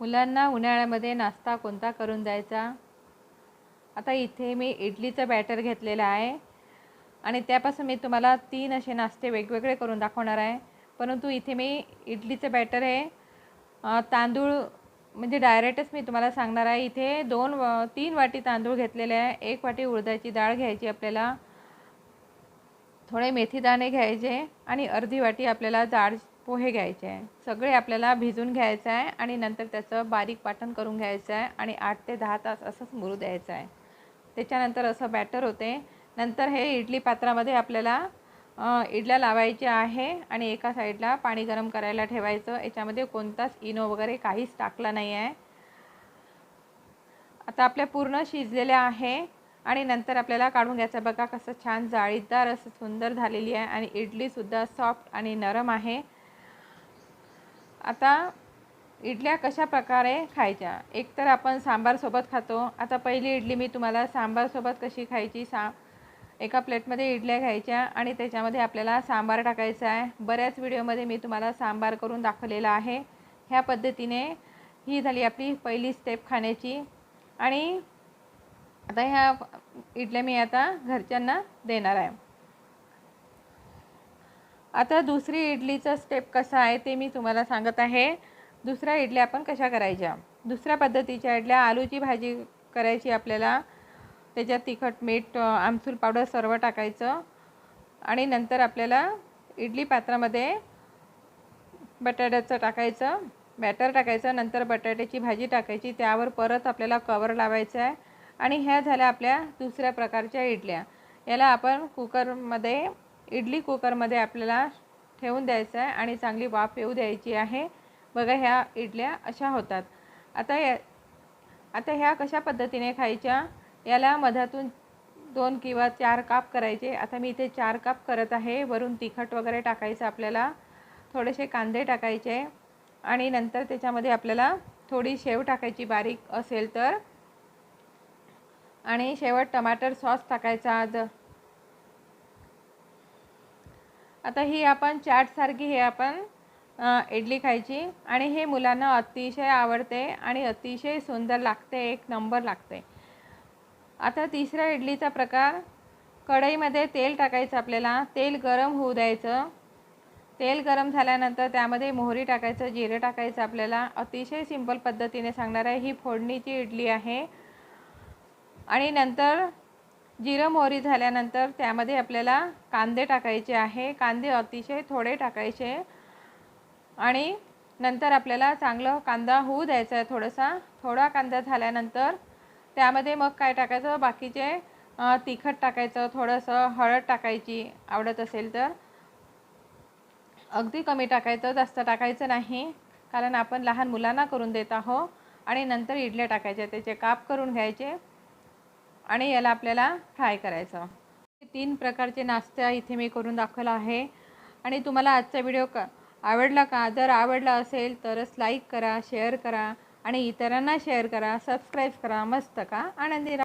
मुलांना उन्हाळ्यामध्ये नाश्ता कोणता करून द्यायचा? आता इथे मी इडलीचं बॅटर घेतलेलं आहे. आणि त्यापासून मी तुम्हाला तीन असे नाश्ते वेगवेगळे करून दाखवणार आहे. परंतु इथे मी इडलीचं बॅटर हे तांदूळ म्हणजे डायरेक्टच मी तुम्हाला सांगणार आहे. इथे दोन व तीन वाटी तांदूळ घेतलेले आहे. एक वाटी उडदाची डाळ घ्यायची आपल्याला. थोडे मेथीदाणे घ्यायचे. आणि अर्धी वाटी आपल्याला जाड पोहे घ्यायचे आहे. सगळे आपल्याला भिजून घ्यायचं आहे आणि नंतर त्याचं बारीक वाटण करून घ्यायचं आहे आणि आठ ते दहा तास असंच मुरू द्यायचं आहे. त्याच्यानंतर असं बॅटर होते. नंतर हे इडली पात्रामध्ये आपल्याला इडल्या लावायच्या आहे आणि एका साईडला पाणी गरम करायला ठेवायचं. याच्यामध्ये कोणताच इनो वगैरे काहीच टाकला नाही आहे. आता आपल्या पूर्ण शिजलेल्या आहे आणि नंतर आपल्याला काढून घ्यायचं बघा कसं छान जाळीदार असं सुंदर झालेली आहे आणि इडलीसुद्धा सॉफ्ट आणि नरम आहे. आता इडल्या कशा प्रकारे खायच्या? एक तर आपण सांबारसोबत खातो. आता पहिली इडली मी तुम्हाला सांबारसोबत कशी खायची सा एका प्लेटमध्ये इडल्या घ्यायच्या आणि त्याच्यामध्ये आपल्याला सांबार टाकायचा आहे. बऱ्याच व्हिडिओमध्ये मी तुम्हाला सांबार करून दाखवलेला आहे. ह्या पद्धतीने ही झाली आपली पहिली स्टेप खाण्याची. आणि आता ह्या इडल्या मी आता घरच्यांना देणार आहे. आता दुसरी इडलीचा स्टेप कसा आहे ते मी तुम्हाला सांगत आहे. दुसऱ्या इडल्या आपण कशा करायच्या? दुसऱ्या पद्धतीच्या इडल्या आलूची भाजी करायची आपल्याला. त्याच्यात तिखट मीठ आमसूल पावडर सर्व टाकायचं. आणि नंतर आपल्याला इडली पात्रामध्ये बटाट्याचं टाकायचं बॅटर टाकायचं नंतर बटाट्याची भाजी टाकायची त्यावर परत आपल्याला कवर लावायचं आहे. आणि ह्या झाल्या आपल्या दुसऱ्या प्रकारच्या इडल्या. याला आपण कुकरमध्ये इडली कुकरमध्ये आपल्याला ठेवून द्यायचं आहे आणि चांगली वाफ येऊ द्यायची आहे. बघा ह्या इडल्या अशा होतात. आता या आता ह्या कशा पद्धतीने खायच्या? याला मधातून दोन किंवा चार काप करायचे. आता मी इथे चार काप करत आहे. वरून तिखट वगैरे टाकायचं आपल्याला. थोडेसे कांदे टाकायचे. आणि नंतर त्याच्यामध्ये आपल्याला थोडी शेव टाकायची बारीक असेल तर. आणि शेवट टमाटर सॉस टाकायचा. ज आता ही आपण चाटसारखी हे आपण इडली खायची. आणि हे मुलांना अतिशय आवडते आणि अतिशय सुंदर लागते एक नंबर लागते. आता तिसऱ्या इडलीचा प्रकार कढईमध्ये तेल टाकायचं आपल्याला. तेल गरम होऊ द्यायचं. तेल गरम झाल्यानंतर त्यामध्ये मोहरी टाकायचं जिरं टाकायचं आपल्याला. अतिशय सिंपल पद्धतीने सांगणार आहे ही फोडणीची इडली आहे. आणि नंतर जिरं मोहरी झाल्यानंतर त्यामध्ये आपल्याला कांदे टाकायचे आहे. कांदे अतिशय थोडे टाकायचे. आणि नंतर आपल्याला चांगलं कांदा होऊ द्यायचा आहे थोडासा. थोडा कांदा झाल्यानंतर त्यामध्ये मग काय टाकायचं? बाकीचे तिखट टाकायचं. थोडंसं हळद टाकायची आवडत असेल तर. अगदी कमी टाकायचं जास्त टाकायचं नाही. कारण आपण लहान मुलांना करून देत आहो आणि नंतर इडल्या टाकायच्या त्याचे काप करून घ्यायचे. आणि याला आपल्याला फ्राय करायचं. तीन प्रकारचे नाश्ता इथे मी करून दाखवला आहे. आणि तुम्हाला आजचा व्हिडिओ क आवडला का? जर आवडला असेल तरच लाईक करा शेअर करा आणि इतरांना शेअर करा सबस्क्राईब करा. मस्त का? आनंदी